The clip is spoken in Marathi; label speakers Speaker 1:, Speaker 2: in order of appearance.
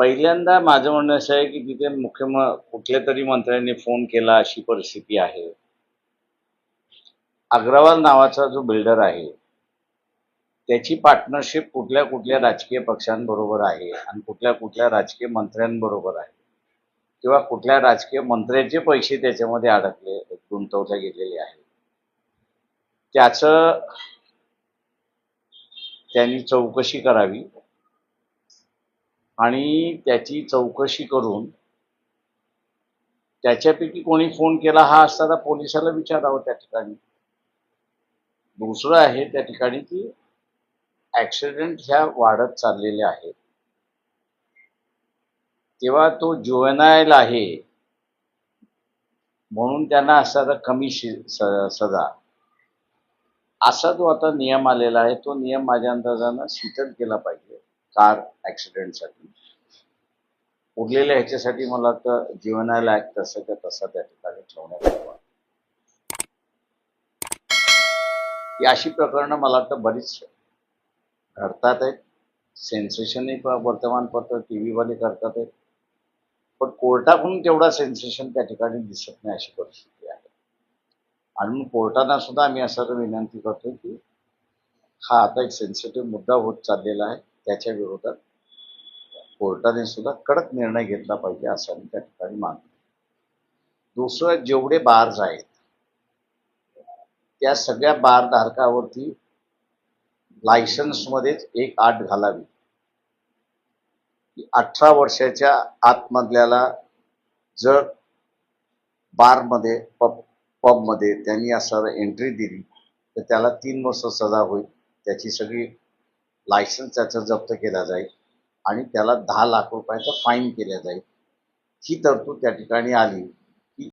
Speaker 1: पहिल्यांदा माझं म्हणणं असं आहे की तिथे मुख्य कुठल्या तरी मंत्र्यांनी फोन केला अशी परिस्थिती आहे. अग्रवाल नावाचा जो बिल्डर आहे त्याची पार्टनरशिप कुठल्या कुठल्या राजकीय पक्षांबरोबर आहे आणि कुठल्या कुठल्या राजकीय मंत्र्यांबरोबर आहे? किंवा कुठल्या राजकीय मंत्र्याचे पैसे त्याच्यामध्ये अडकले गुंतवले गेलेले आहेत त्याचं त्यांनी चौकशी करावी. आणि त्याची चौकशी करून त्याच्यापैकी कोणी फोन केला हा असताना पोलिसाला विचारावं त्या ठिकाणी. दुसरं आहे त्या ठिकाणी की ॲक्सिडेंट ह्या वाढत चाललेल्या आहेत. तेव्हा तो जुवेनायल आहे. म्हणून त्यांना असताना कमी शि स- सजा. असा जो आता नियम आलेला आहे तो नियम माझ्या अंदाजानं शिथिल केला पाहिजे. कार ॲक्सिडेंटसाठी उरलेल्या ह्याच्यासाठी मला तर जीवनाला एक तसं का तसा त्या ठिकाणी ठेवण्यात यावा ही अशी प्रकरणं मला वाटतं बरीच घडतात आहेत. सेन्सेशनही वर्तमानपत्र टी व्हीवाले करतात आहेत. पण कोर्टाकडून तेवढा सेन्सेशन त्या ठिकाणी दिसत नाही अशी परिस्थिती आहे. आणि मग कोर्टांना सुद्धा आम्ही असं विनंती करतो की हा आता एक सेन्सिटिव्ह मुद्दा होत चाललेला आहे. त्याच्या विरोधात कोर्टाने सुद्धा कडक निर्णय घेतला पाहिजे असं आम्ही त्या ठिकाणी मानतो. दुसरं जेवढे बार्स आहेत त्या सगळ्या बारधारकावरती लायसन्समध्येच एक आठ घालावी. की अठरा वर्षाच्या आतमधल्याला जर बारमध्ये पब पबमध्ये त्यांनी असं एंट्री दिली तर त्याला तीन वर्ष सजा होईल. त्याची सगळी लायसन्स त्याचं जप्त केला जाईल आणि त्याला दहा लाख रुपयाचा फाईन केला जाईल. ही तरतूद त्या ठिकाणी आली.